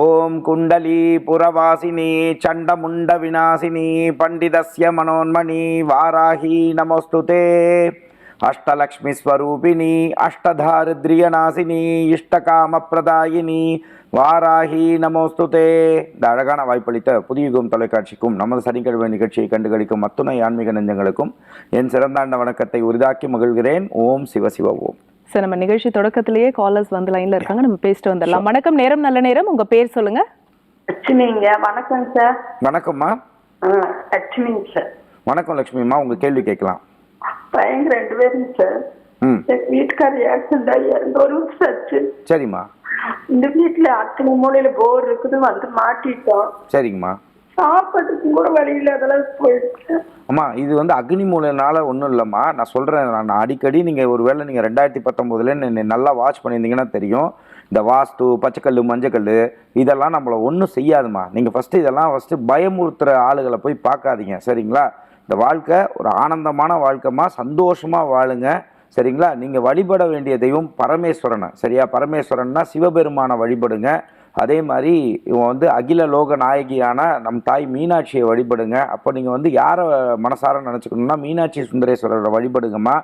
ஓம் குண்டலி புரவாசினி சண்டமுண்ட விநாசினி பண்டிதஸ்ய மனோன்மணி வாராகி நமோஸ்துதே. அஷ்டலக்ஷ்மி ஸ்வரூபிணி அஷ்டதாரித்ரியநாசினி இஷ்டகாம பிரதாயினி வாராகி நமோஸ்துதே. இந்த அழகான வாய்ப்பளித்த புதியுகம் தொலைக்காட்சிக்கும் நமது சனிக்கிழமை நிகழ்ச்சியை கண்டுகளிக்கும் அத்துணை ஆன்மீக நெஞ்சங்களுக்கும் என் சிறந்தாண்ட வணக்கத்தை உரிதாக்கி மகிழ்கிறேன். ஓம் சிவ சிவ ஓம். சார் நம்ம நிகழ்ச்சி தொடக்கத்திலேயே காலர்ஸ் வந்து லைன்ல இருக்காங்க. நம்ம பேசிட்டு வந்துடலாம். வணக்கம் நேரம் நல்ல நேரம். உங்க பேர் சொல்லுங்க. லட்சுமிங்க. வணக்கம் சார் வணக்கம்மா. லட்சுமிங்க சார் வணக்கம் லட்சுமிம்மா உங்க கேள்வி கேட்கலாம். பையன் ரெண்டு பேரும் சார் வீட்டுக்காரர் ஆக்சிடென்ட் ஆகி இறந்து ஒரு வருஷம் ஆச்சு. சரிம்மா. இந்த வீட்டுல அத்தனை மூலையில போர் இருக்குது. வந்து மாட்டிட்டோம். சரிங்கம்மா. கூட வழி போயிடுச்சு. அம்மா இது வந்து அக்னி மூலைனால ஒன்றும் இல்லைம்மா. நான் சொல்கிறேன் நான் அடிக்கடி நீங்கள் ஒரு வேளை நீங்கள் ரெண்டாயிரத்தி பத்தொம்போதுல நல்லா வாட்ச் பண்ணியிருந்தீங்கன்னா தெரியும். இந்த வாஸ்து பச்சைக்கல் மஞ்சக்கல் இதெல்லாம் நம்மளை ஒன்றும் செய்யாதும்மா. நீங்கள் ஃபஸ்ட்டு இதெல்லாம் ஃபஸ்ட்டு பயமுறுத்துகிற ஆளுகளை போய் பார்க்காதீங்க சரிங்களா? இந்த வாழ்க்கை ஒரு ஆனந்தமான வாழ்க்கைமா சந்தோஷமாக வாழுங்க சரிங்களா? நீங்கள் வழிபட வேண்டிய தெய்வம் பரமேஸ்வரனை சரியா? பரமேஸ்வரன்னா சிவபெருமானை வழிபடுங்க. அதே மாதிரி இவன் வந்து அகில லோக நாயகியான நம் தாய் மீனாட்சியை வழிபடுங்க. அப்போ நீங்கள் வந்து யாரை மனசார நினச்சிக்கணும்னா மீனாட்சி சுந்தரேஸ்வரரை வழிபடுங்கம்மா.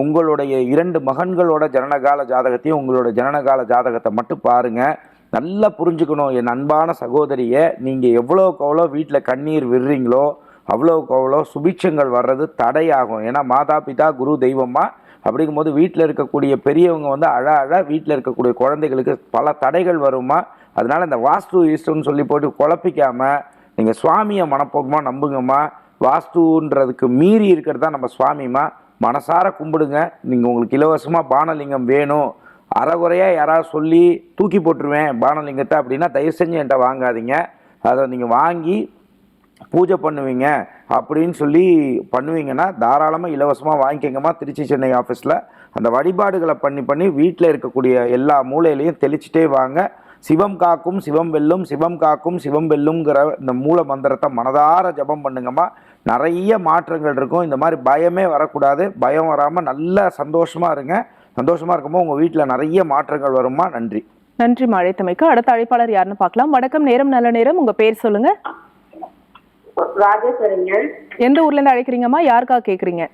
உங்களுடைய இரண்டு மகன்களோட ஜனனகால ஜாதகத்தையும் உங்களோட ஜனனகால ஜாதகத்தை மட்டும் பாருங்கள் நல்லா புரிஞ்சுக்கணும். என் அன்பான சகோதரியை நீங்கள் எவ்வளோக்கு எவ்வளோ வீட்டில் கண்ணீர் விடுறீங்களோ அவ்வளோக்கு அவ்வளோ சுபிட்சங்கள் வர்றது தடையாகும். ஏன்னா மாதா பிதா குரு தெய்வமா அப்படிங்கும்போது வீட்டில் இருக்கக்கூடிய பெரியவங்க வந்து அழ அழ வீட்டில் இருக்கக்கூடிய குழந்தைகளுக்கு பல தடைகள் வருமா அதனால் இந்த வாஸ்து ஈஸ்டுன்னு சொல்லி போட்டு குழப்பிக்காமல் நீங்கள் சுவாமியை மனப்போக்கமாக நம்புங்கம்மா. வாஸ்துன்றதுக்கு மீறி இருக்கிறது தான் நம்ம சுவாமிமா மனசார கும்பிடுங்க. நீங்கள் உங்களுக்கு இலவசமாக பானலிங்கம் வேணும். அறகுறையாக யாராவது சொல்லி தூக்கி போட்டுருவேன் பானலிங்கத்தை அப்படின்னா தயவு செஞ்சு என்கிட்ட வாங்காதீங்க. அதை நீங்கள் வாங்கி பூஜை பண்ணுவீங்க அப்படின்னு சொல்லி பண்ணுவீங்கன்னா தாராளமாக இலவசமாக வாங்கிக்கங்கம்மா திருச்சி சென்னை ஆஃபீஸில். அந்த வழிபாடுகளை பண்ணி பண்ணி வீட்டில் இருக்கக்கூடிய எல்லா மூலையிலையும் தெளிச்சிட்டே வாங்க. சிவம் காக்கும் சிவம் வெல்லும் சிவம் காக்கும் சிவம் வெல்லுங்கிற இந்த மூல மந்திரத்தை மனதார ஜபம் பண்ணுங்கம்மா. நிறைய மாற்றங்கள் இருக்கும். இந்த மாதிரி பயமே வரக்கூடாது. பயம் வராமல் நல்ல சந்தோஷமாக இருங்க. சந்தோஷமாக இருக்கும்போது உங்கள் வீட்டில் நிறைய மாற்றங்கள் வருமா நன்றி. நன்றி அழைத்தமைக்கு அடுத்த அழைப்பாளர் யாருன்னு பார்க்கலாம். வணக்கம். நேரம் நல்ல நேரம். உங்க பேர் சொல்லுங்க. ராஜேஸ்வரிங்க. எந்த ஊர்ல இருந்து அழைக்கிறீங்கம்மா? யாருக்காக கேக்குறீங்க?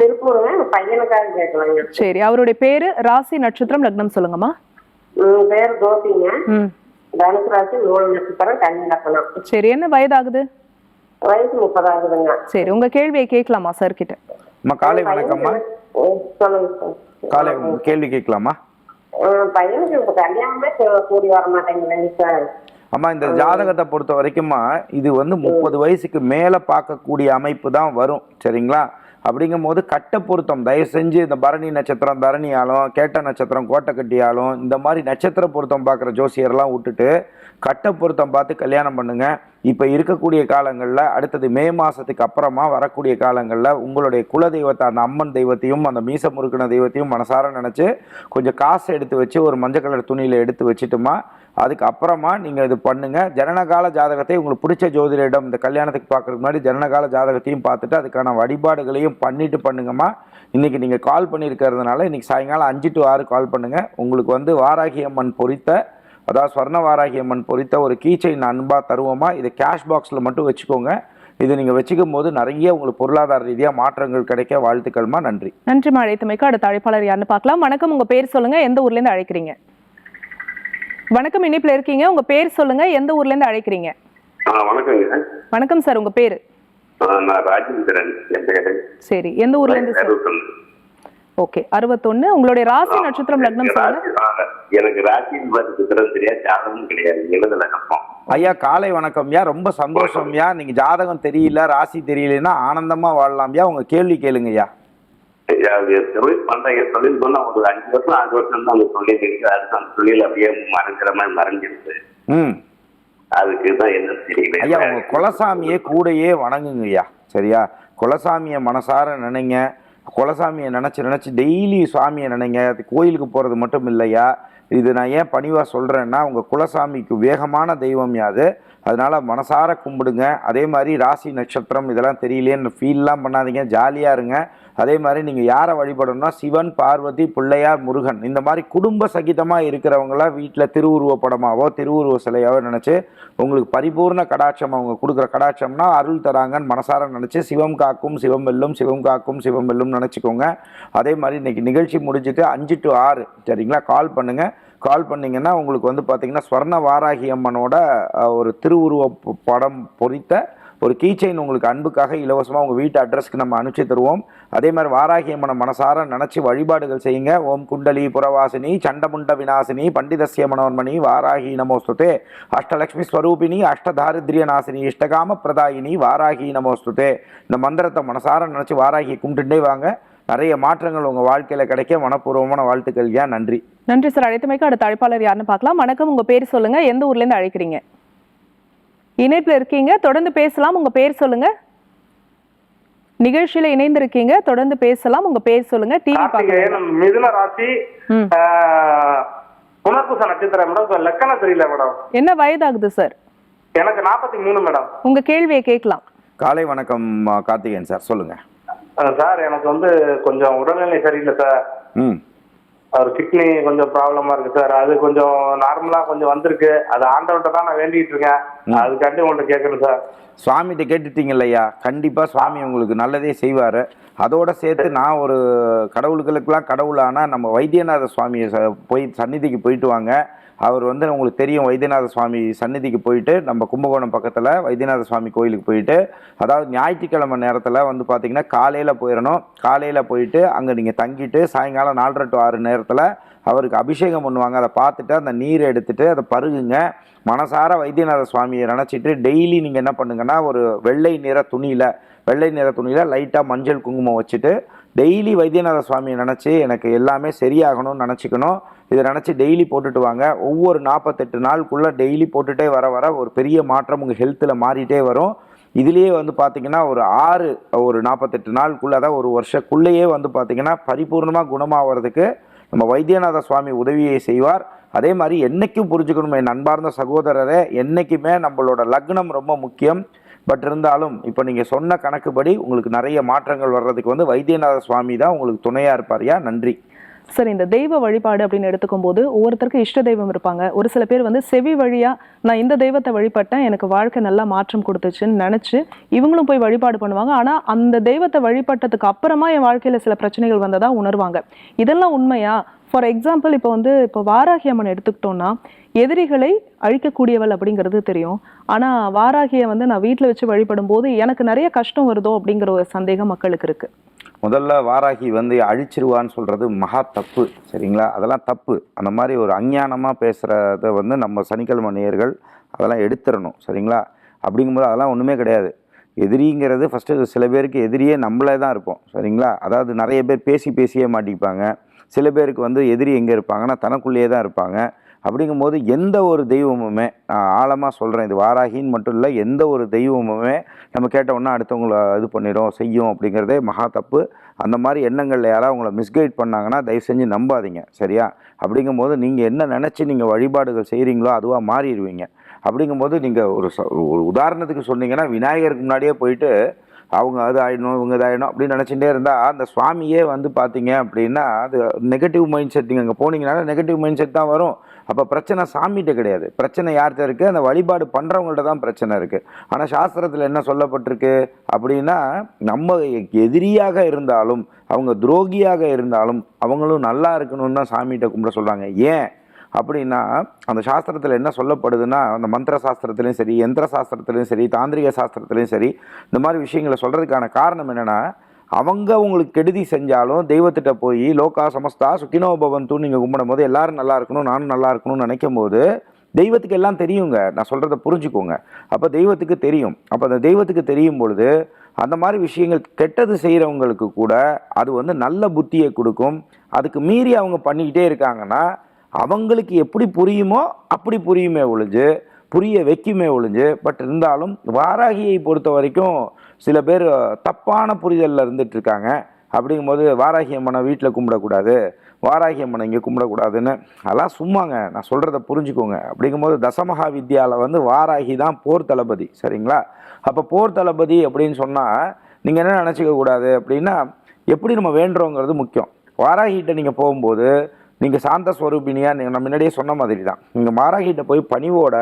திருப்பூருங்க எங்க பையனுக்காக கேட்கலாங்க சரி. அவருடைய பேரு ராசி நட்சத்திரம் லக்னம் சொல்லுங்கம்மா. பேர் கோபிங்க ம். தனுசு ராசி நூல் நட்சத்திரம் கன்னி லக்கணம் சரி என்ன வயதாகுது? வயசு முப்பதாகுதுங்க. சரி உங்க கேள்வியை கேட்கலாமா சார் கிட்ட? அம்மா காலை வணக்கம்மா. சொல்லுங்க சார் காலை உங்க கேள்வி கேட்கலாமா? பையனுக்கு இப்ப கல்யாணமே கூடி வர மாட்டேங்குதுங்க சார் அம்மா இந்த ஜாதகத்தை பொறுத்த வரைக்கும்மா இது வந்து முப்பது வயசுக்கு மேலே பார்க்கக்கூடிய அமைப்பு தான் வரும் சரிங்களா? அப்படிங்கும்போது கட்ட பொருத்தம். தயவு செஞ்சு இந்த பரணி நட்சத்திரம் தரணியாலும் கேட்ட நட்சத்திரம் கோட்டை கட்டியாலும் இந்த மாதிரி நட்சத்திர பொருத்தம் பார்க்குற ஜோசியர்லாம் விட்டுட்டு கட்ட பொருத்தம் பார்த்து கல்யாணம் பண்ணுங்க. இப்போ இருக்கக்கூடிய காலங்களில் அடுத்தது மே மாதத்துக்கு அப்புறமா வரக்கூடிய காலங்களில் உங்களுடைய குல தெய்வத்தை அந்த அம்மன் தெய்வத்தையும் அந்த மீச முறுக்கின தெய்வத்தையும் மனசார நினச்சி கொஞ்சம் காசு எடுத்து வச்சு ஒரு மஞ்சள் கலர் துணியில் எடுத்து வச்சுட்டுமா அதுக்கு அப்புறமா நீங்கள் இது பண்ணுங்கள் ஜனனகால ஜாதகத்தை உங்களுக்கு பிடிச்ச ஜோதிடரிடம் இந்த கல்யாணத்துக்கு பார்க்குறதுக்கு முன்னாடி ஜனனகால ஜாதகத்தையும் பார்த்துட்டு அதுக்கான வழிபாடுகளையும் பண்ணிட்டு பண்ணுங்கம்மா. இன்றைக்கி நீங்கள் கால் பண்ணியிருக்கிறதுனால இன்றைக்கி சாயங்காலம் அஞ்சு டு ஆறு கால் பண்ணுங்கள் உங்களுக்கு வந்து வாராகி அம்மன் பொறித்த அதாவது ஸ்வர்ண வாராகி அம்மன் பொறித்த ஒரு கீச்சைன் அன்பாக தருவோமா இதை கேஷ் பாக்ஸில் மட்டும் வச்சுக்கோங்க. இது நீங்கள் வச்சுக்கும் போது நிறைய உங்களுக்கு பொருளாதார ரீதியாக மாற்றங்கள் கிடைக்க வாழ்த்துக்கள்மா. நன்றி. நன்றி அழைத்தமைக்கு அடுத்த அழைப்பாளர் யாருன்னு பார்க்கலாம். வணக்கம். உங்கள் பேர் சொல்லுங்கள் எந்த ஊர்லேருந்து அழைக்கிறீங்க? வணக்கம் இணைப்புல இருக்கீங்க. உங்க பேர் சொல்லுங்க. எந்த ஊர்ல இருந்து அழைக்கிறீங்க? வணக்கங்க வணக்கம் சார் உங்க பேரு? சரி எந்த ஊர்ல இருந்து சார். ஓகே அறுபத்தொன்னு. உங்களுடைய ராசி நட்சத்திரம் லக்னம் சொல்லுங்க. ஆ, எனக்கு ராசி நட்சத்திரம் தெரியாது ஜாதகம் கிடையாது. எழுதல ஐயா காலை வணக்கம்யா ரொம்ப சந்தோஷம்யா நீங்கள் ஜாதகம் தெரியல ராசி தெரியலன்னா ஆனந்தமாக வாழலாம்யா உங்கள் கேள்வி கேளுங்கய்யா தொழில் பண்றீங்க தொழில் பண்ணா ஒரு அஞ்சு வருஷம் ஆறு வருஷம் தான் அந்த தொழில் இருக்கு அடுத்து அந்த தொழில் அப்படியே மறைஞ்சிற மாதிரி மறைஞ்சிருக்கு ம். அதுக்கு தான் என்ன தெரியல ஐயா உங்க குலசாமியை கூடயே வணங்குங்க ஐயா. சரியா? குலசாமியை மனசார நினைங்க. குலசாமியை நினச்சி நினச்சி டெய்லி சுவாமியை நினைங்க. அது கோயிலுக்கு போகிறது மட்டும் இல்லையா இது நான் ஏன் பணிவாக சொல்கிறேன்னா உங்கள் குலசாமிக்கு வேகமான தெய்வம் யாது அதனால மனசார கும்பிடுங்க. அதே மாதிரி ராசி நட்சத்திரம் இதெல்லாம் தெரியலேன்னு ஃபீல்லாம் பண்ணாதீங்க. ஜாலியாக இருங்க. அதே மாதிரி நீங்கள் யாரை வழிபடணும்னா சிவன் பார்வதி பிள்ளையார் முருகன் இந்த மாதிரி குடும்ப சகிதமாக இருக்கிறவங்கள வீட்டில் திருவுருவ படமாவோ திருவுருவ சிலையாவோ நினச்சி உங்களுக்கு பரிபூர்ண கடாட்சம் அவங்க கொடுக்குற கடாட்சம்னா அருள் தராங்கன்னு மனசார நினச்சி சிவம் காக்கும் சிவம் வெல்லும் சிவம் காக்கும் சிவம் வெல்லும் நினச்சிக்கோங்க. அதே மாதிரி இன்றைக்கி நிகழ்ச்சி முடிஞ்சிட்டு அஞ்சு டு ஆறு சரிங்களா? கால் பண்ணுங்கள் கால் பண்ணிங்கன்னா உங்களுக்கு வந்து பார்த்திங்கன்னா ஸ்வர்ண வாராகி அம்மனோட ஒரு திருவுருவ படம் பொறித்த ஒரு கீச்சைன் உங்களுக்கு அன்புக்காக இலவசமாக உங்கள் வீட்டு அட்ரஸ்க்கு நம்ம அனுப்பிச்சு தருவோம். அதே மாதிரி வாராகி அம்மனை மனசார நினச்சி வழிபாடுகள் செய்யுங்க. ஓம் குண்டலி புறவாசினி சண்டமுண்ட விநாசினி பண்டிதசிய மனோன்மணி வாராகி நமோஸ்துதே. அஷ்டலக்ஷ்மி ஸ்வரூபிணி அஷ்டதாரித்ரிய நாசினி இஷ்டகாம பிரதாயினி வாராகி நமோஸ்துதே. இந்த மந்திரத்தை மனசார நினச்சி வாராகி கும்பிட்டுட்டே வாங்க. நிறைய மாற்றங்கள் உங்கள் வாழ்க்கையில் கிடைக்க மனப்பூர்வமான வாழ்த்துக்கள். ஏன்? நன்றி. நன்றி சார். அழைத்தமைக்கு அடுத்த அழைப்பாளர் யாருன்னு பார்க்கலாம். வணக்கம். உங்கள் பேர் சொல்லுங்கள் எந்த ஊர்லேருந்து அழைக்கிறீங்க? இணைப்புல இருக்கீங்க தொடர்ந்து பேசலாம் உங்க பேர் சொல்லுங்க. நிகழ்ச்சியில இணைந்திருக்கீங்க தொடர்ந்து பேசலாம் உங்க பேர் சொல்லுங்க டிவி பாக்குறீங்க கார்த்திகேயன் மிதுன ராசி புனர்பூச நட்சத்திரம் மேடம் லக்கணம் தெரியல மேடம். என்ன வயதாகுது சார்? எனக்கு நாற்பத்தி மூணு மேடம். உங்க கேள்வியை கேட்கலாம். காலை வணக்கம் கார்த்திகேயன் சார் சொல்லுங்கள் ஆஹ், சார் எனக்கு வந்து கொஞ்சம் உடல்நிலை சரியில்லை சார். ஒரு கிட்னி கொஞ்சம் ப்ராப்ளமா இருக்கு சார் அது கொஞ்சம் நார்மலா கொஞ்சம் வந்திருக்கு. அது ஆண்டவன்ட்ட தான் நான் வேண்டிட்டு இருக்கேன். அதுக்காண்டி உங்கள்ட்ட கேட்கணும் சார் சுவாமிகிட்ட கேட்டுட்டீங்கல்லையா கண்டிப்பாக சுவாமி உங்களுக்கு நல்லதே செய்வார். அதோட சேர்த்து நான் ஒரு கடவுளுகளுக்கெல்லாம் கடவுளானா நம்ம வைத்தியநாத சுவாமியை போய் சந்நிதிக்கு போயிட்டு வாங்க. அவர் வந்து உங்களுக்கு தெரியும் வைத்தியநாத சுவாமி சந்நிதிக்கு போயிட்டு நம்ம கும்பகோணம் பக்கத்தில் வைத்தியநாத சுவாமி கோயிலுக்கு போயிட்டு அதாவது ஞாயிற்றுக்கிழமை நேரத்தில் வந்து பார்த்தீங்கன்னா காலையில் போயிடணும் காலையில் போயிட்டு அங்கே நீங்கள் தங்கிட்டு சாயங்காலம் நாலரை டு ஆறு நேரத்தில் அவருக்கு அபிஷேகம் பண்ணுவாங்க. அதை பார்த்துட்டு அந்த நீரை எடுத்துகிட்டு அதை பருகுங்க. மனசார வைத்தியநாத சுவாமியை நினச்சிட்டு டெய்லி நீங்கள் என்ன பண்ணுங்கன்னா ஒரு வெள்ளை நிற துணியில் வெள்ளை நிற துணியில் லைட்டாக மஞ்சள் குங்குமம் வச்சுட்டு டெய்லி வைத்தியநாத சுவாமியை நினச்சி எனக்கு எல்லாமே சரியாகணும்னு நினச்சிக்கணும். இதை நினச்சி டெய்லி போட்டுட்டு வாங்க. ஒவ்வொரு நாற்பத்தெட்டு நாளுக்குள்ளே டெய்லி போட்டுகிட்டே வர வர ஒரு பெரிய மாற்றம் உங்கள் ஹெல்த்தில் மாறிட்டே வரும். இதுலேயே வந்து பார்த்திங்கன்னா ஒரு ஆறு ஒரு நாற்பத்தெட்டு நாளுக்குள்ளே அதாவது ஒரு வருஷக்குள்ளேயே வந்து பார்த்தீங்கன்னா பரிபூர்ணமாக குணமாகிறதுக்கு நம்ம வைத்தியநாத சுவாமி உதவியை செய்வார். அதே மாதிரி என்னைக்கும் புரிஞ்சுக்கணும் என் அன்பார்ந்த சகோதரரே என்றைக்குமே நம்மளோட லக்னம் ரொம்ப முக்கியம். பட் இருந்தாலும் இப்போ நீங்கள் சொன்ன கணக்குப்படி உங்களுக்கு நிறைய மாற்றங்கள் வர்றதுக்கு வந்து வைத்தியநாத சுவாமி தான் உங்களுக்கு துணையாக இருப்பார்யா நன்றி. சார் இந்த தெய்வ வழிபாடு அப்படின்னு எடுத்துக்கும் போது ஒவ்வொருத்தருக்கும் இஷ்ட தெய்வம் இருப்பாங்க. ஒரு சில பேர் வந்து செவி வழியா நான் இந்த தெய்வத்தை வழிபட்டேன் எனக்கு வாழ்க்கை நல்லா மாற்றம் கொடுத்துச்சுன்னு நினைச்சு இவங்களும் போய் வழிபாடு பண்ணுவாங்க. ஆனா அந்த தெய்வத்தை வழிபட்டதுக்கு அப்புறமா என் வாழ்க்கையில சில பிரச்சனைகள் வந்ததா உணர்வாங்க. இதெல்லாம் உண்மையா? ஃபார் எக்ஸாம்பிள் இப்போ வந்து இப்போ வாராகி அம்மன் எடுத்துக்கிட்டோம்னா எதிரிகளை அழிக்கக்கூடியவள் அப்படிங்கிறது தெரியும். ஆனால் வாராகியை வந்து நான் வீட்டில் வச்சு வழிபடும் போது எனக்கு நிறைய கஷ்டம் வருதோ அப்படிங்கிற ஒரு சந்தேகம் மக்களுக்கு இருக்குது முதல்ல வாராகி வந்து அழிச்சிருவான்னு சொல்கிறது மகா தப்பு சரிங்களா? அதெல்லாம் தப்பு. அந்த மாதிரி ஒரு அஞ்ஞானமாக பேசுகிறத வந்து நம்ம சனிக்கிழமை நேயர்கள் அதெல்லாம் எடுத்துடணும் சரிங்களா? அப்படிங்கும்போது அதெல்லாம் ஒன்றுமே கிடையாது. எதிரிங்கிறது ஃபஸ்ட்டு சில பேருக்கு எதிரியே நம்மளே தான் இருப்போம் சரிங்களா? அதாவது நிறைய பேர் பேசி பேசியே மாட்டிப்பாங்க. சில பேருக்கு வந்து எதிரி எங்கே இருப்பாங்கன்னா தனக்குள்ளேயே தான் இருப்பாங்க. அப்படிங்கும்போது எந்த ஒரு தெய்வமுமே நான் ஆழமாக சொல்கிறேன் இது வாராகின்னு மட்டும் இல்லை எந்த ஒரு தெய்வமுமே நம்ம கேட்ட அடுத்தவங்களை அடுத்தவங்கள இது பண்ணிடும் செய்யும் அப்படிங்கிறதே மகா தப்பு. அந்த மாதிரி எண்ணங்களில் யாராவது உங்களை மிஸ்கைட் பண்ணாங்கன்னா தயவு செஞ்சு நம்பாதீங்க சரியா? அப்படிங்கும்போது நீங்கள் என்ன நினச்சி நீங்கள் வழிபாடுகள் செய்கிறீங்களோ அதுவாக மாறிடுவீங்க. அப்படிங்கும்போது நீங்கள் ஒரு ச- ஒரு உதாரணத்துக்கு சொன்னீங்கன்னா விநாயகருக்கு முன்னாடியே போயிட்டு அவங்க அது ஆகிடணும் இவங்க இதாகிடணும் அப்படின்னு நினச்சிட்டே இருந்தால் அந்த சுவாமியே வந்து பார்த்தீங்க அப்படின்னா அது நெகட்டிவ் மைண்ட் செட் நீங்கள் அங்கே போனீங்கன்னா நெகட்டிவ் மைண்ட் செட் தான் வரும். அப்போ பிரச்சனை சாமிகிட்ட கிடையாது. பிரச்சனை யார்கிட்ட இருக்குது அந்த வழிபாடு பண்ணுறவங்கள்ட்ட தான் பிரச்சனை இருக்குது ஆனால் சாஸ்திரத்தில் என்ன சொல்லப்பட்டிருக்கு அப்படின்னா நம்ம எதிரியாக இருந்தாலும் அவங்க துரோகியாக இருந்தாலும் அவங்களும் நல்லா இருக்கணும்னு தான் சாமிகிட்ட கும்பிட சொல்கிறாங்க ஏன்? அப்படின்னா அந்த சாஸ்திரத்தில் என்ன சொல்லப்படுதுன்னா அந்த மந்திர சாஸ்திரத்துலையும் சரி யந்திர சாஸ்திரத்துலையும் சரி தாந்திரிக சாஸ்திரத்துலையும் சரி இந்த மாதிரி விஷயங்களை சொல்கிறதுக்கான காரணம் என்னென்னா அவங்க உங்களுக்கு கெடுதி செஞ்சாலும் தெய்வத்திட்ட போய் லோகா சமஸ்தா சுக்கினோ பவந்து நீங்கள் கும்பிடும் போது எல்லோரும் நல்லா இருக்கணும் நானும் நல்லா இருக்கணும்னு நினைக்கும் போது தெய்வத்துக்கு எல்லாம் தெரியுங்க. நான் சொல்கிறத புரிஞ்சுக்கோங்க. அப்போ தெய்வத்துக்கு தெரியும். அப்போ அந்த தெய்வத்துக்கு தெரியும் பொழுது அந்த மாதிரி விஷயங்கள் கெட்டது செய்கிறவங்களுக்கு கூட அது வந்து நல்ல புத்தியை கொடுக்கும். அதுக்கு மீறி அவங்க பண்ணிக்கிட்டே இருக்காங்கன்னா அவங்களுக்கு எப்படி புரியுமோ அப்படி புரியுமே ஒழிஞ்சு புரிய வைக்குமே ஒழிஞ்சு பட் இருந்தாலும் வாராகியை பொறுத்த வரைக்கும் சில பேர் தப்பான புரிதலில் இருந்துட்டு இருக்காங்க. அப்படிங்கும்போது வாராகி அம்மனை வீட்டில் கும்பிடக்கூடாது வாராகி அம்மனை இங்கே கும்பிடக்கூடாதுன்னு அதெல்லாம் சும்மாங்க. நான் சொல்கிறத புரிஞ்சுக்கோங்க. அப்படிங்கும்போது தசமகா வித்யாவில் வந்து வாராகி தான் போர் தளபதி சரிங்களா? அப்போ போர் தளபதி அப்படின்னு சொன்னால் நீங்கள் என்ன நினச்சிக்க கூடாது அப்படின்னா எப்படி நம்ம வேண்டுறோங்கிறது முக்கியம். வாராகிட்ட நீங்கள் போகும்போது நீங்கள் சாந்த ஸ்வரூபினியாக நீங்கள் நான் முன்னாடியே சொன்ன மாதிரி தான் நீங்கள் மாராகிட்ட போய் பணிவோட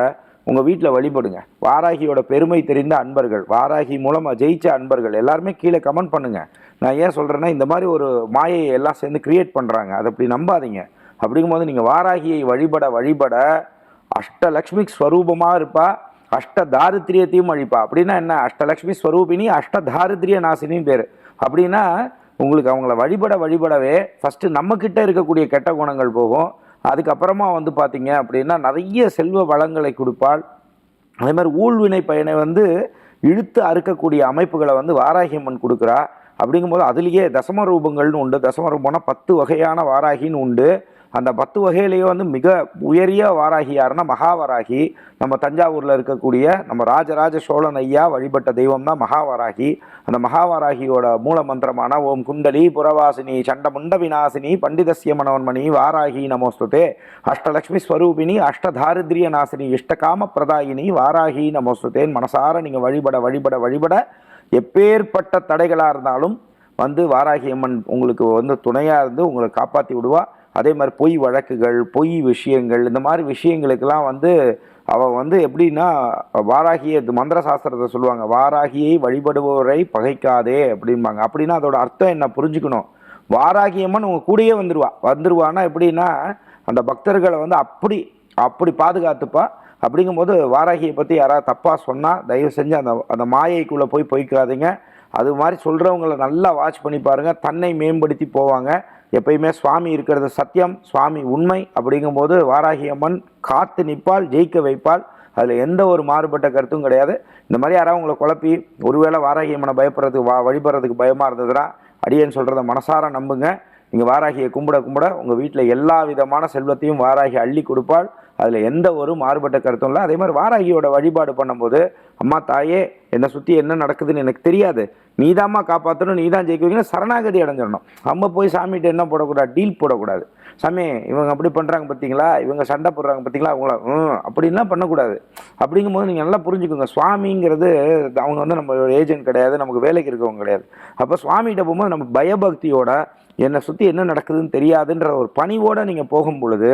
உங்கள் வீட்டில் வழிபடுங்க. வாராகியோட பெருமை தெரிந்த அன்பர்கள் வாராகி மூலமாக ஜெயித்த அன்பர்கள் எல்லாருமே கீழே கமெண்ட் பண்ணுங்கள் நான் ஏன் சொல்கிறேன்னா இந்த மாதிரி ஒரு மாயையை எல்லாம் சேர்ந்து கிரியேட் பண்ணுறாங்க அதை அப்படி நம்பாதீங்க. அப்படிங்கும்போது நீங்கள் வாராகியை வழிபட வழிபட அஷ்டலக்ஷ்மி ஸ்வரூபமாக இருப்பா அஷ்ட தாரித்ரியத்தையும் அழிப்பா. அப்படின்னா என்ன? அஷ்டலக்ஷ்மி ஸ்வரூபினி அஷ்ட தாரித்ரிய நாசினின்னு பேர். அப்படின்னா உங்களுக்கு அவங்கள வழிபட வழிபடவே ஃபஸ்ட்டு நம்மக்கிட்ட இருக்கக்கூடிய கெட்ட குணங்கள் போகும். அதுக்கப்புறமா வந்து பார்த்தீங்க அப்படின்னா நிறைய செல்வ வளங்களை கொடுப்பாள். அதே மாதிரி ஊழ்வினை பயனை வந்து இழுத்து அறுக்கக்கூடிய அமைப்புகளை வந்து வாராகியம்மன் கொடுக்குறா. அப்படிங்கும்போது அதுலேயே தசம ரூபங்கள்னு உண்டு. தசம ரூபம்னா பத்து வகையான வாராகின்னு உண்டு. அந்த பத்து வகையிலேயே வந்து மிக உயரிய வாராகி யாருன்னா நம்ம தஞ்சாவூரில் இருக்கக்கூடிய நம்ம ராஜராஜ சோழன் ஐயா வழிபட்ட தெய்வம் தான் மகாவாராகி. அந்த மகாவாராகியோட மூல மந்திரமான ஓம் குண்டலி புறவாசினி சண்டமுண்ட விநாசினி பண்டிதசிய மனோன்மணி வாராகி நமோஸ்துதே. அஷ்டலக்ஷ்மி ஸ்வரூபிணி அஷ்டதாரித்ரிய நாசினி இஷ்டகாம பிரதாயினி வாராகி நமோஸ்துதேன். மனசார நீங்கள் வழிபட வழிபட வழிபட எப்பேற்பட்ட தடைகளாக இருந்தாலும் வந்து வாராகி அம்மன் உங்களுக்கு வந்து துணையாக இருந்து உங்களை காப்பாற்றி விடுவா. அதே மாதிரி பொய் வழக்குகள் பொய் விஷயங்கள் இந்த மாதிரி விஷயங்களுக்கெல்லாம் வந்து அவள் வந்து எப்படின்னா வாராகியை மந்திர சாஸ்திரத்தை சொல்லுவாங்க வாராகியை வழிபடுபவரை பகைக்காதே அப்படிம்பாங்க. அப்படின்னா அதோட அர்த்தம் என்ன? புரிஞ்சுக்கணும். வாராகியம்மன் உங்கள் கூடயே வந்துடுவா வந்துடுவான்னா எப்படின்னா அந்த பக்தர்களை வந்து அப்படி அப்படி பாதுகாத்துப்பா. அப்படிங்கும்போது வாராகியை பற்றி யாராவது தப்பாக சொன்னால் தயவு செஞ்சு அந்த அந்த மாயைக்குள்ளே போய் போய்க்காதீங்க. அது மாதிரி சொல்கிறவங்கள நல்லா வாட்ச் பண்ணி பாருங்கள் தன்னை மேம்படுத்தி போவாங்க. எப்பயுமே சுவாமி இருக்கிறது சத்தியம் சுவாமி உண்மை அப்படிங்கும்போது வாராகி அம்மன் காத்து நிற்பால் ஜெயிக்க வைப்பால் அதில் எந்த ஒரு மாறுபட்ட கருத்தும் கிடையாது. இந்த மாதிரி யாராவது உங்களை குழப்பி ஒருவேளை வாராகி அம்மனை பயப்படுறதுக்கு வா வழிபடுறதுக்கு பயமாக இருந்ததுன்னா அடியேன்னு சொல்கிறத மனசார நம்புங்க. நீங்கள் வாராகியை கும்பிட கும்பிட உங்கள் வீட்டில் எல்லா விதமான செல்வத்தையும் வாராகி அள்ளி கொடுப்பாள். அதில் எந்த ஒரு மாறுபட்ட கருத்தும் இல்லை. அதே மாதிரி வாராகியோட வழிபாடு பண்ணும்போது அம்மா தாயே என்னை சுற்றி என்ன நடக்குதுன்னு எனக்கு தெரியாது. நீதாம்மா காப்பாற்றணும் நீ தான் ஜெயிக்க வைக்கணும் சரணாகதி அடைஞ்சிடணும். நம்ம போய் சாமிகிட்ட என்ன போடக்கூடாது டீல் போடக்கூடாது. சாமி இவங்க அப்படி பண்ணுறாங்க பார்த்தீங்களா இவங்க சண்டை போடுறாங்க பார்த்தீங்களா அவங்கள ம் அப்படின்லாம் பண்ணக்கூடாது. அப்படிங்கும்போது நீங்கள் நல்லா புரிஞ்சுக்கோங்க. சுவாமிங்கிறது அவங்க வந்து நம்ம ஏஜென்ட் கிடையாது நமக்கு வேலைக்கு இருக்கவங்க கிடையாது. அப்போ சுவாமிகிட்ட போகும்போது நம்ம பயபக்தியோட என்னை சுற்றி என்ன நடக்குதுன்னு தெரியாதுன்ற ஒரு பணிவோடு நீங்கள் போகும் பொழுது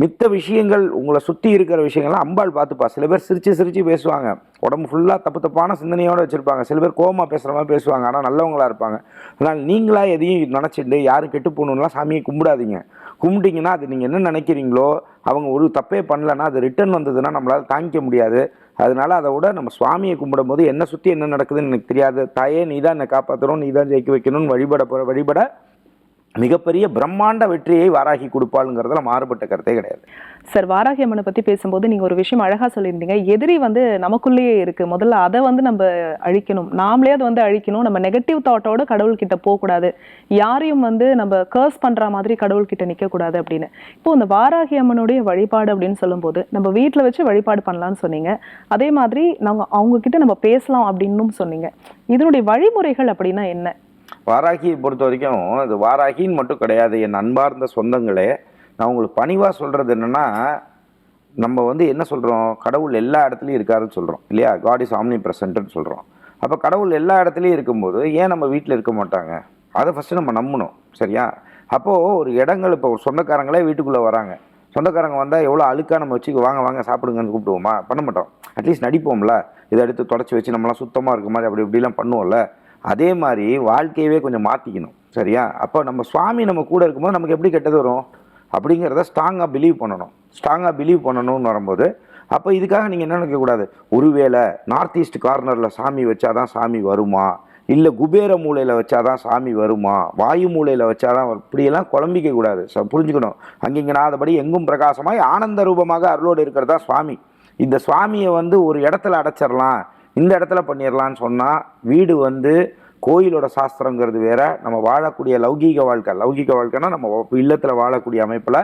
மித்த விஷயங்கள் உங்களை சுற்றி இருக்கிற விஷயங்கள்லாம் அம்பாள் பார்த்துப்பா. சில பேர் சிரித்து சிரித்து பேசுவாங்க. உடம்பு ஃபுல்லாக தப்பு தப்பான சிந்தனையோடு வச்சுருப்பாங்க. சில பேர் கோமா பேசுகிற மாதிரி பேசுவாங்க. ஆனால் நல்லவங்களா இருப்பாங்க. அதனால் நீங்களாக எதையும் நினச்சிட்டு யாரும் கெட்டு போகணுன்னுலாம் சாமியை கும்பிடாதீங்க. கும்பிட்டீங்கன்னா அது நீங்கள் என்ன நினைக்கிறீங்களோ அவங்க ஒரு தப்பே பண்ணலன்னா அது ரிட்டர்ன் வந்ததுன்னா நம்மளால் தாங்கிக்க முடியாது. அதனால் அதை விட நம்ம சுவாமியை கும்பிடும்போது என்ன சுற்றி என்ன நடக்குதுன்னு எனக்கு தெரியாது. தாயே நீ தான் என்னை காப்பாற்றணும் நீ தான் ஜெயிக்க வைக்கணும்னு வழிபட போகிற வழிபட மிகப்பெரிய பிரம்மாண்ட வெற்றியை வாராகி கொடுப்பாளுங்கிறதுல மாறுபட்ட கருத்தே கிடையாது. சார் வாராகி அம்மனை பற்றி பேசும்போது நீங்கள் ஒரு விஷயம் அழகாக சொல்லியிருந்தீங்க. எதிரி வந்து நமக்குள்ளேயே இருக்குது முதல்ல அதை வந்து நம்ம அழிக்கணும். நாமளே அதை வந்து அழிக்கணும். நம்ம நெகட்டிவ் தாட்டோட கடவுள்கிட்ட போகக்கூடாது. யாரையும் வந்து நம்ம கர்ஸ் பண்ணுற மாதிரி கடவுள்கிட்ட நிற்கக்கூடாது அப்படின்னு. இப்போ இந்த வாராகி அம்மனுடைய வழிபாடு அப்படின்னு சொல்லும்போது நம்ம வீட்டில் வச்சு வழிபாடு பண்ணலான்னு சொன்னீங்க. அதே மாதிரி நம்ம அவங்கக்கிட்ட நம்ம பேசலாம் அப்படின்னும் சொன்னீங்க. இதனுடைய வழிமுறைகள் அப்படின்னா என்ன? வாராகியை பொறுத்த வரைக்கும் இது வாராகின்னு மட்டும் கிடையாது. என் அன்பார்ந்த சொந்தங்களே நான் உங்களுக்கு பணிவாக சொல்கிறது என்னென்னா நம்ம வந்து என்ன சொல்கிறோம் கடவுள் எல்லா இடத்துலையும் இருக்காருன்னு சொல்கிறோம் இல்லையா? காட் இஸ் ஆம்னி ப்ரெசன்ட்னு சொல்கிறோம் அப்போ கடவுள் எல்லா இடத்துலையும் இருக்கும்போது ஏன் நம்ம வீட்டில் இருக்க மாட்டாங்க? அதை ஃபஸ்ட்டு நம்ம நம்பணும் சரியா? அப்போது ஒரு இடங்கள் இப்போ ஒரு சொந்தக்காரங்களே வீட்டுக்குள்ளே வராங்க. சொந்தக்காரங்க வந்தால் எவ்வளோ அழுக்காக நம்ம வச்சு வாங்க வாங்க சாப்பிடுங்கன்னு கூப்பிடுவோமா? பண்ண மாட்டோம். அட்லீஸ்ட் நடிப்போம்ல. இதை எடுத்து தொடச்சி வச்சு நம்மளாம் சுத்தமாக இருக்க மாதிரி அப்படி இப்படிலாம் பண்ணுவோம்ல. அதே மாதிரி வாழ்க்கையவே கொஞ்சம் மாற்றிக்கணும் சரியா? அப்போ நம்ம சுவாமி நம்ம கூட இருக்கும்போது நமக்கு எப்படி கெட்டது வரும்? அப்படிங்கிறத ஸ்ட்ராங்காக பிலீவ் பண்ணணும். ஸ்ட்ராங்காக பிலீவ் பண்ணணும்னு வரும்போது அப்போ இதுக்காக நீங்கள் என்ன நினைக்கக்கூடாது ஒருவேளை நார்த் ஈஸ்ட் கார்னரில் சாமி வச்சாதான் சாமி வருமா? இல்லை குபேர மூலையில் வச்சாதான் சாமி வருமா? வாயு மூலையில் வச்சாதான் இப்படியெல்லாம் குழம்பிக்க கூடாது. ச- புரிஞ்சுக்கணும். அங்கிங்க நாதபடி எங்கும் பிரகாசமாய் ஆனந்த ரூபமாக அருளோடு இருக்கிறதா சுவாமி. இந்த சுவாமியை வந்து ஒரு இடத்துல அடைச்சிடலாம் இந்த இடத்துல பண்ணிடலான்னு சொன்னால் வீடு வந்து கோயிலோட சாஸ்திரங்கிறது வேற நம்ம வாழக்கூடிய லௌகீக வாழ்க்கை. லௌகீக வாழ்க்கைன்னா நம்ம இல்லத்தில் வாழக்கூடிய அமைப்பில்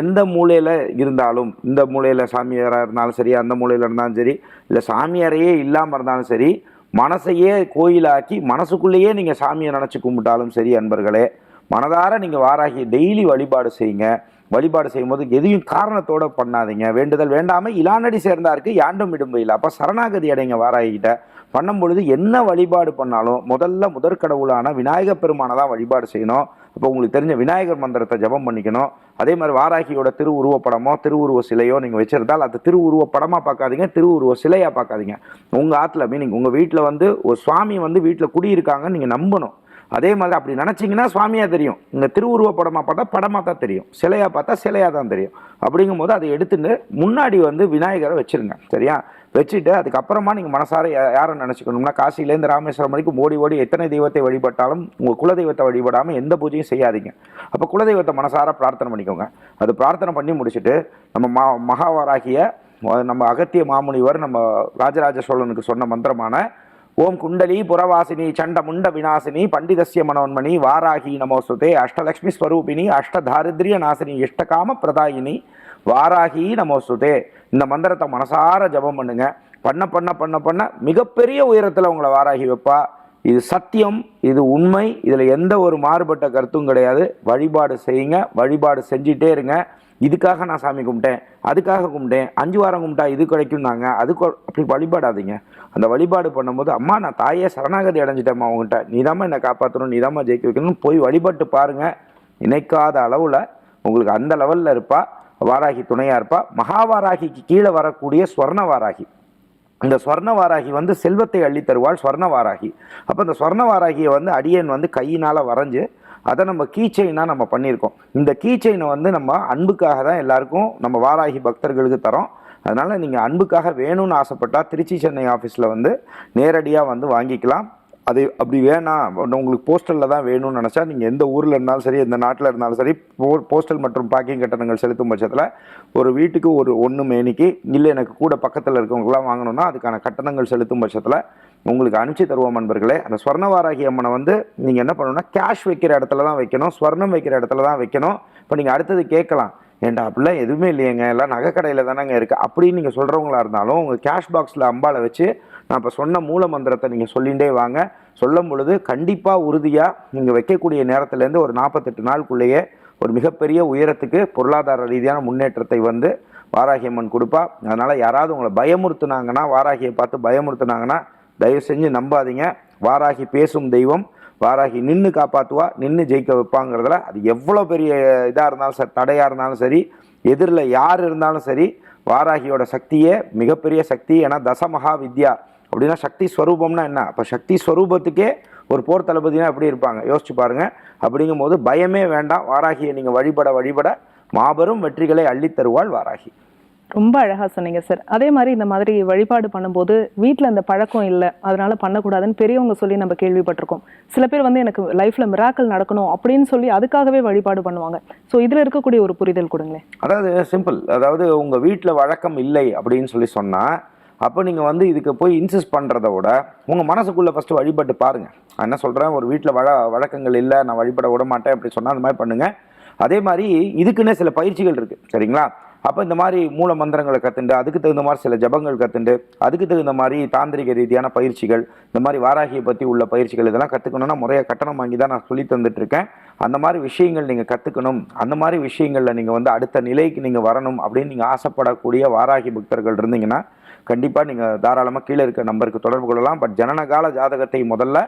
எந்த மூலையில் இருந்தாலும் இந்த மூலையில் சாமியாராக இருந்தாலும் சரி அந்த மூலையில் இருந்தாலும் சரி இல்லை சாமியாரையே இல்லாமல் இருந்தாலும் சரி மனசையே கோயிலாக்கி மனசுக்குள்ளேயே நீங்கள் சாமியை நினச்சி கும்பிட்டாலும் சரி அன்பர்களே மனதார நீங்கள் வாராகி டெய்லி வழிபாடு செய்யுங்க. வழிபாடு செய்யும்போது எதையும் காரணத்தோட பண்ணாதீங்க. வேண்டுதல் வேண்டாமல் இலானடி சேர்ந்தாருக்கு யாண்டும் இடும்பையில் அப்போ சரணாகதி அடைங்க வாராகிக்கிட்ட பண்ணும் பொழுது என்ன வழிபாடு பண்ணாலும் முதல்ல முதற்கடவுளான விநாயகப் பெருமானை தான் வழிபாடு செய்யணும். அப்போ உங்களுக்கு தெரிஞ்ச விநாயகர் மந்திரத்தை ஜெபம் பண்ணிக்கணும். அதே மாதிரி வாராகியோட திருவுருவப்படமோ திருவுருவ சிலையோ நீங்கள் வச்சுருந்தால் அது திருவுருவ படமாக பார்க்காதீங்க திருவுருவ சிலையாக பார்க்காதீங்க. உங்கள் ஆற்றுல மீனிங் உங்கள் வீட்டில் வந்து ஒரு சுவாமி வந்து வீட்டில் குடியிருக்காங்கன்னு நீங்கள் நம்பணும். அதே மாதிரி அப்படி நினச்சிங்கன்னா சுவாமியாக தெரியும். இந்த திருவுருவ படமாக பார்த்தா படமாக தான் தெரியும். சிலையாக பார்த்தா சிலையாக தான் தெரியும். அப்படிங்கும்போது அதை எடுத்துட்டு முன்னாடி வந்து விநாயகரை வச்சுருங்க. சரியா? வச்சுட்டு அதுக்கப்புறமா நீங்கள் மனசார யாரை நினச்சிக்கணும்னா காசிலேருந்து ராமேஸ்வரம் வரைக்கும் ஓடி ஓடி எத்தனை தெய்வத்தை வழிபட்டாலும் உங்கள் குலதெய்வத்தை வழிபடாமல் எந்த பூஜையும் செய்யாதீங்க. அப்போ குலதெய்வத்தை மனசார பிரார்த்தனை பண்ணிக்கோங்க. அது பிரார்த்தனை பண்ணி முடிச்சுட்டு நம்ம மா மகாவாராகிய நம்ம அகத்திய மாமுனிவர் நம்ம ராஜராஜ சோழனுக்கு சொன்ன மந்திரமான ஓம் குண்டலி புறவாசினி சண்ட முண்ட விநாசினி பண்டிதஸ்ய மனோன்மணி வாராகி நமோசுதே அஷ்டலக்ஷ்மி ஸ்வரூபிணி அஷ்டதாரித்ரிய நாசினி இஷ்டகாம பிரதாயினி வாராகி நமோசுதே இந்த மந்திரத்தை மனசார ஜெபம் பண்ணுங்க. பண்ண பண்ண பண்ண பண்ண மிகப்பெரிய உயரத்தில் உங்களை வாராகி வைப்பா. இது சத்தியம் இது உண்மை இதில் எந்த ஒரு மாறுபட்ட கருத்தும் கிடையாது. வழிபாடு செய்யுங்க வழிபாடு செஞ்சிட்டே இருங்க. இதுக்காக நான் சாமி கும்பிட்டேன் அதுக்காக கும்பிட்டேன் அஞ்சு வாரம் கும்பிட்டா இது கிடைக்கும்னாங்க. அதுக்கு அப்படி வழிபாடாதீங்க. அந்த வழிபாடு பண்ணும்போது அம்மா நான் தாயே சரணாகதி அடைஞ்சிட்டேம்மா அவங்ககிட்ட நீ என்னை காப்பாற்றணும் நீ ஜெயிக்க வைக்கணும்னு போய் வழிபட்டு பாருங்கள் நினைக்காத அளவில் உங்களுக்கு அந்த லெவலில் இருப்பா. வாராகி துணையாக இருப்பா. மகாவாராகிக்கு கீழே வரக்கூடிய ஸ்வர்ண வாராகி. இந்த ஸ்வர்ண வாராகி வந்து செல்வத்தை அள்ளி தருவாள் ஸ்வர்ண வாராகி. அப்போ இந்த ஸ்வர்ண வாராகியை வந்து அடியன் வந்து கையினால் வரைஞ்சு அதை நம்ம கீச்செயினாக நம்ம பண்ணியிருக்கோம். இந்த கீச்செயினை வந்து நம்ம அன்புக்காக தான் எல்லாருக்கும் நம்ம வாராகி பக்தர்களுக்கு தரோம். அதனால் நீங்கள் அன்புக்காக வேணும்னு ஆசைப்பட்டால் திருச்சி சென்னை ஆஃபீஸில் வந்து நேரடியாக வந்து வாங்கிக்கலாம். அது அப்படி வேணாம் உங்களுக்கு போஸ்டலில் தான் வேணும்னு நினச்சா நீங்கள் எந்த ஊரில் இருந்தாலும் சரி எந்த நாட்டில் இருந்தாலும் சரி போ போஸ்டல் மற்றும் பேக்கிங் கட்டணங்கள் செலுத்தும் பட்சத்தில் ஒரு வீட்டுக்கு ஒரு ஒன்று மேனிக்கு இல்லை எனக்கு கூட பக்கத்தில் இருக்கவங்களாம் வாங்கணும்னா அதுக்கான கட்டணங்கள் செலுத்தும் பட்சத்தில் உங்களுக்கு அனுப்பிச்சு தருவோம் நண்பர்களே. அந்த ஸ்வர்ணவாராகி அம்மனை வந்து நீங்கள் என்ன பண்ணணும்னா கேஷ் வைக்கிற இடத்துல தான் வைக்கணும் ஸ்வர்ணம் வைக்கிற இடத்துல தான் வைக்கணும். இப்போ நீங்கள் அடுத்தது கேட்கலாம். ஏன்டா அப்படிலாம் எதுவுமே இல்லையேங்க. எல்லாம் நகை கடையில் தானேங்க இருக்குது அப்படின்னு நீங்கள் சொல்கிறவங்களா இருந்தாலும் உங்கள் கேஷ் பாக்ஸில் அம்பாவை வச்சு நான் இப்போ சொன்ன மூல மந்திரத்தை நீங்கள் சொல்லிகிட்டே வாங்க. சொல்லும் பொழுது கண்டிப்பாக உறுதியாக நீங்கள் வைக்கக்கூடிய நேரத்துலேருந்து ஒரு நாற்பத்தெட்டு நாளுக்குள்ளேயே ஒரு மிகப்பெரிய உயரத்துக்கு பொருளாதார ரீதியான முன்னேற்றத்தை வந்து வாராகி அம்மன் கொடுப்பா. அதனால் யாராவது உங்களை பயமுறுத்துனாங்கன்னா வாராகியை பார்த்து பயமுறுத்துனாங்கன்னா தயவு செஞ்சு நம்பாதீங்க. வாராகி பேசும் தெய்வம் வாராகி நின்று காப்பாற்றுவா நின்று ஜெயிக்க வைப்பாங்கிறதுல அது எவ்வளோ பெரிய இதாக இருந்தாலும் சரி தடையாக இருந்தாலும் சரி எதிரில் யார் இருந்தாலும் சரி வாராகியோட சக்தியே மிகப்பெரிய சக்தி. ஏன்னா தசமகா வித்யா அப்படின்னா சக்தி ஸ்வரூபம்னா என்ன? அப்போ சக்தி ஸ்வரூபத்துக்கே ஒரு போர் தளபதினா எப்படி இருப்பாங்க? யோசிச்சு பாருங்கள் அப்படிங்கும்போது பயமே வேண்டாம். வாராகியை நீங்கள் வழிபட வழிபட மாபெரும் வெற்றிகளை அள்ளித்தருவாள் வாராகி. ரொம்ப அழகாக சொன்னீங்க சார் அதே மாதிரி இந்த மாதிரி வழிபாடு பண்ணும்போது வீட்டில் அந்த பழக்கம் இல்லை அதனால் பண்ணக்கூடாதுன்னு பெரியவங்க சொல்லி நம்ம கேள்விப்பட்டிருக்கோம். சில பேர் வந்து எனக்கு லைஃப்பில் மிராக்கள் நடக்கணும் அப்படின்னு சொல்லி அதுக்காகவே வழிபாடு பண்ணுவாங்க. ஸோ இதில் இருக்கக்கூடிய ஒரு புரிதல் கொடுங்களேன். அதாவது சிம்பிள் அதாவது உங்கள் வீட்டில் வழக்கம் இல்லை அப்படின்னு சொல்லி சொன்னால் அப்போ நீங்கள் வந்து இதுக்கு போய் இன்சிஸ்ட் பண்ணுறத விட உங்கள் மனசுக்குள்ளே ஃபஸ்ட்டு வழிபட்டு பாருங்கள் நான் என்ன சொல்கிறேன் ஒரு வீட்டில் வழ வழக்கங்கள் இல்லை நான் வழிபட விட மாட்டேன் அப்படி சொன்னால் அந்த மாதிரி பண்ணுங்கள் அதே மாதிரி இதுக்குன்னே சில பயிற்சிகள் இருக்குது சரிங்களா? அப்போ இந்த மாதிரி மூல மந்திரங்களை கற்றுண்டு அதுக்கு தகுந்த மாதிரி சில ஜபங்கள் கற்றுண்டு அதுக்கு தகுந்த மாதிரி தாந்திரிக ரீதியான பயிற்சிகள் இந்த மாதிரி வாராகியை பற்றி உள்ள பயிற்சிகள் இதெல்லாம் கற்றுக்கணும்னா முறையாக கட்டணம் வாங்கி தான் நான் சொல்லி தந்துட்டு இருக்கேன் அந்த மாதிரி விஷயங்கள் நீங்கள் கற்றுக்கணும் அந்த மாதிரி விஷயங்களில் நீங்கள் வந்து அடுத்த நிலைக்கு நீங்கள் வரணும் அப்படின்னு நீங்கள் ஆசைப்படக்கூடிய வாராகி பக்தர்கள் இருந்தீங்கன்னா கண்டிப்பாக நீங்கள் தாராளமாக கீழே இருக்க நம்பருக்கு தொடர்பு கொள்ளலாம். பட் ஜனனகால ஜாதகத்தை முதல்ல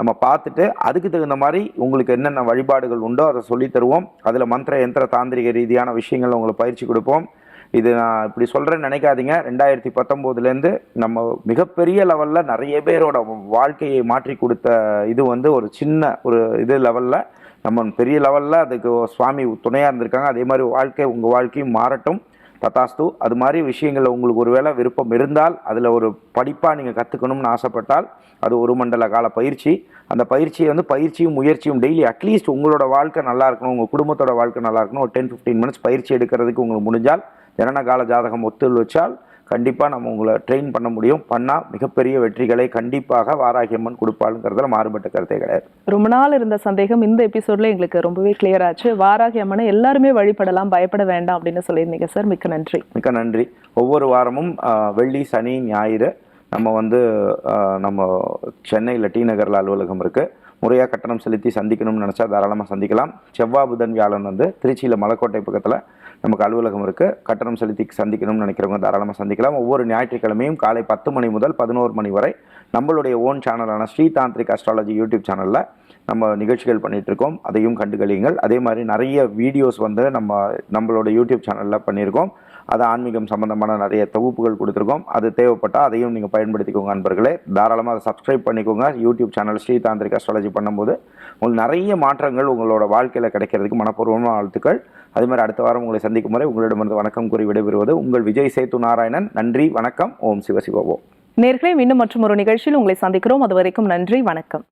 நம்ம பார்த்துட்டு அதுக்கு தகுந்த மாதிரி உங்களுக்கு என்னென்ன வழிபாடுகள் உண்டோ அதை சொல்லித் தருவோம். அதில் மந்திர யந்திர தாந்திரிக ரீதியான விஷயங்கள் உங்களுக்கு பயிற்சி கொடுப்போம். இது நான் இப்படி சொல்கிறேன்னு நினைக்காதீங்க. ரெண்டாயிரத்தி பத்தொம்போதுலேருந்து நம்ம மிகப்பெரிய லெவலில் நிறைய பேரோட வாழ்க்கையை மாற்றி கொடுத்த இது வந்து ஒரு சின்ன ஒரு இது லெவலில் நம்ம பெரிய லெவலில் அதுக்கு சுவாமி துணையாக இருந்திருக்காங்க. அதே மாதிரி வாழ்க்கை உங்கள் வாழ்க்கையும் மாறட்டும். ததாஸ்து அது மாதிரி விஷயங்களில் உங்களுக்கு ஒருவேளை விருப்பம் இருந்தால் அதில் ஒரு படிப்பாக நீங்கள் கற்றுக்கணும்னு ஆசைப்பட்டால் அது ஒரு மண்டல கால பயிற்சி. அந்த பயிற்சியை வந்து பயிற்சியும் முயற்சியும் டெய்லி அட்லீஸ்ட் உங்களோட வாழ்க்கை நல்லா இருக்கணும் உங்கள் குடும்பத்தோட வாழ்க்கை நல்லா இருக்கணும். ஒரு டென் ஃபிஃப்டீன் மினிட்ஸ் பயிற்சி எடுக்கிறதுக்கு உங்களுக்கு முடிஞ்சால் ஜனனகால ஜாதகம் ஒத்துழைச்சால் கண்டிப்பாக நம்ம உங்களை ட்ரெயின் பண்ண முடியும். பண்ணால் மிகப்பெரிய வெற்றிகளை கண்டிப்பாக வாராகி அம்மன் கொடுப்பாளுங்கிறதுல மாறுபட்ட கருத்தே கிடையாது. ரொம்ப நாள் இருந்த சந்தேகம் இந்த எபிசோட்ல எங்களுக்கு ரொம்பவே கிளியர் ஆச்சு. வாராகி அம்மனை எல்லாருமே வழிபடலாம் பயப்பட வேண்டாம் அப்படின்னு சொல்லியிருந்தீங்க சார். மிக்க நன்றி. மிக்க நன்றி. ஒவ்வொரு வாரமும் வெள்ளி சனி ஞாயிறு நம்ம வந்து நம்ம சென்னையில் டி நகரில் அலுவலகம் இருக்குது முறையாக கட்டணம் செலுத்தி சந்திக்கணும்னு நினச்சா தாராளமாக சந்திக்கலாம். செவ்வாய் புதன் வியாழன் வந்து திருச்சியில் மலைக்கோட்டை பக்கத்தில் நமக்கு அலுவலகம் இருக்குது கட்டணம் செலுத்தி சந்திக்கணும்னு நினைக்கிறவங்க தாராளமாக சந்திக்கலாம். ஒவ்வொரு ஞாயிற்றுக்கிழமையும் காலை பத்து மணி முதல் பதினோரு மணி வரை நம்மளுடைய ஓன் சேனலான ஸ்ரீ தாந்திரிக் அஸ்ட்ராலஜி யூடியூப் சேனலில் நம்ம நிகழ்ச்சிகள் பண்ணிகிட்ருக்கோம் இருக்கோம். அதையும் கண்டுகளியுங்கள். அதே மாதிரி நிறைய வீடியோஸ் வந்து நம்ம நம்மளோட யூடியூப் சேனலில் பண்ணியிருக்கோம். அது ஆன்மீகம் சம்பந்தமான நிறைய தொகுப்புகள் கொடுத்துருக்கோம். அது தேவைப்பட்டால் அதையும் நீங்கள் பயன்படுத்திக்கோங்க நண்பர்களே. தாராளமாக அதை சப்ஸ்கிரைப் பண்ணிக்கோங்க. YouTube channel Shri Tantrik astrology பண்ணும்போது உங்களுக்கு நிறைய மாற்றங்கள் உங்களோட வாழ்க்கையில் கிடைக்கிறதுக்கு மனப்பூர்வமான வாழ்த்துக்கள். அதே மாதிரி அடுத்த வாரம் உங்களை சந்திக்கும் வரை உங்களிடமிருந்து வணக்கம் கூறி விடைபெறுவது உங்கள் விஜய் சேத்து நாராயணன். நன்றி வணக்கம். ஓம் சிவசிவோம் நேர்களை மீண்டும் மற்றும் ஒரு நிகழ்ச்சியில் உங்களை சந்திக்கிறோம். அது வரைக்கும் நன்றி வணக்கம்.